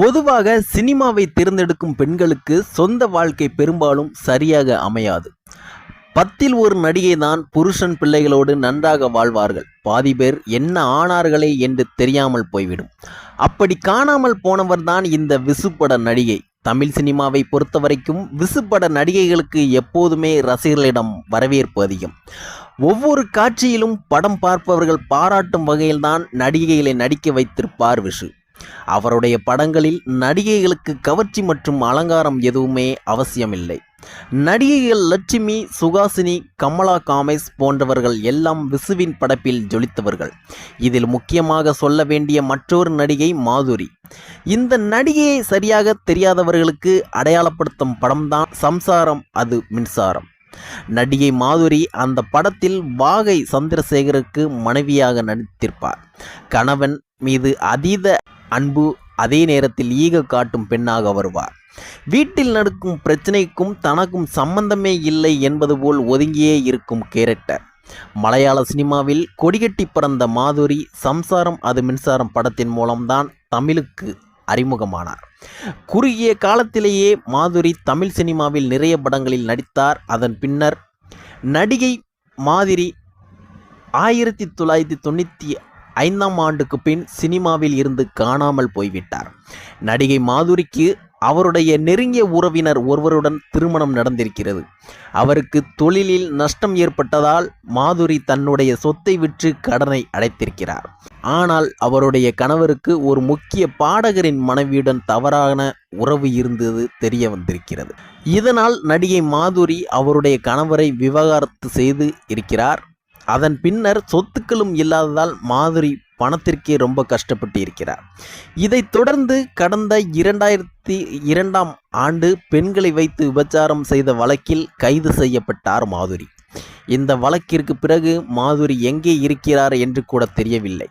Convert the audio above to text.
பொதுவாக சினிமாவை தேர்ந்தெடுக்கும் பெண்களுக்கு சொந்த வாழ்க்கை பெரும்பாலும் சரியாக அமையாது. பத்தில் ஒரு நடிகை தான் புருஷன் பிள்ளைகளோடு நன்றாக வாழ்வார்கள். பாதி பேர் என்ன ஆனார்களே என்று தெரியாமல் போய்விடும். அப்படி காணாமல் போனவர்தான் இந்த விசுப்பட நடிகை. தமிழ் சினிமாவை பொறுத்தவரைக்கும் விசுப்பட நடிகைகளுக்கு எப்போதுமே ரசிகர்களிடம் வரவேற்பு அதிகம். ஒவ்வொரு காட்சியிலும் படம் பார்ப்பவர்கள் பாராட்டும் வகையில்தான் நடிகைகளை நடிக்க வைத்திருப்பார் விஷு. அவருடைய படங்களில் நடிகைகளுக்கு கவர்ச்சி மற்றும் அலங்காரம் எதுவுமே அவசியமில்லை. நடிகைகள் லட்சுமி சுகாசினி கமலா காமேஸ் போன்றவர்கள் எல்லாம் விசுவின் படப்பில் ஜொலித்தவர்கள். இதில் முக்கியமாக சொல்ல வேண்டிய மற்றொரு நடிகை மாதுரி. இந்த நடிகையை சரியாக தெரியாதவர்களுக்கு அடையாளப்படுத்தும் படம்தான் சம்சாரம் அது மின்சாரம். நடிகை மாதுரி அந்த படத்தில் வாகை சந்திரசேகருக்கு மனைவியாக நடித்திருப்பார். கணவன் மீது அதீத அன்பு அதே நேரத்தில் ஈக காட்டும் பெண்ணாக வருவார். வீட்டில் நடக்கும் பிரச்சனைக்கும் தனக்கும் சம்பந்தமே இல்லை என்பது போல் ஒதுங்கியே இருக்கும் கேரக்டர். மலையாள சினிமாவில் கொடிகட்டி பறந்த மாதுரி சம்சாரம் அது மின்சாரம் படத்தின் மூலம்தான் தமிழுக்கு அறிமுகமானார். குறுகிய காலத்திலேயே மாதுரி தமிழ் சினிமாவில் நிறைய படங்களில் நடித்தார். அதன் பின்னர் நடிகை மாதிரி ஆயிரத்தி தொள்ளாயிரத்தி தொண்ணூற்றி ஐந்தாம் ஆண்டுக்கு பின் சினிமாவில் இருந்து காணாமல் போய்விட்டார். நடிகை மாதுரிக்கு அவருடைய நெருங்கிய உறவினர் ஒருவருடன் திருமணம் நடந்திருக்கிறது. அவருக்கு தொழிலில் நஷ்டம் ஏற்பட்டதால் மாதுரி தன்னுடைய சொத்தை விற்று கடனை அடைத்திருக்கிறார். ஆனால் அவருடைய கணவருக்கு ஒரு முக்கிய பாடகரின் மனைவியுடன் தவறான உறவு இருந்தது தெரிய வந்திருக்கிறது. இதனால் நடிகை மாதுரி அவருடைய கணவரை விவகாரத்து செய்து இருக்கிறார். அதன் பின்னர் சொத்துக்களும் இல்லாததால் மாதுரி பணத்திற்கே ரொம்ப கஷ்டப்பட்டு இருக்கிறார் இதைத் தொடர்ந்து கடந்த இரண்டாயிரத்தி இரண்டாம் ஆண்டு பெண்களை வைத்து விபச்சாரம் செய்த வழக்கில் கைது செய்யப்பட்டார் மாதுரி. இந்த வழக்கிற்கு பிறகு மாதுரி எங்கே இருக்கிறார் என்று கூட தெரியவில்லை.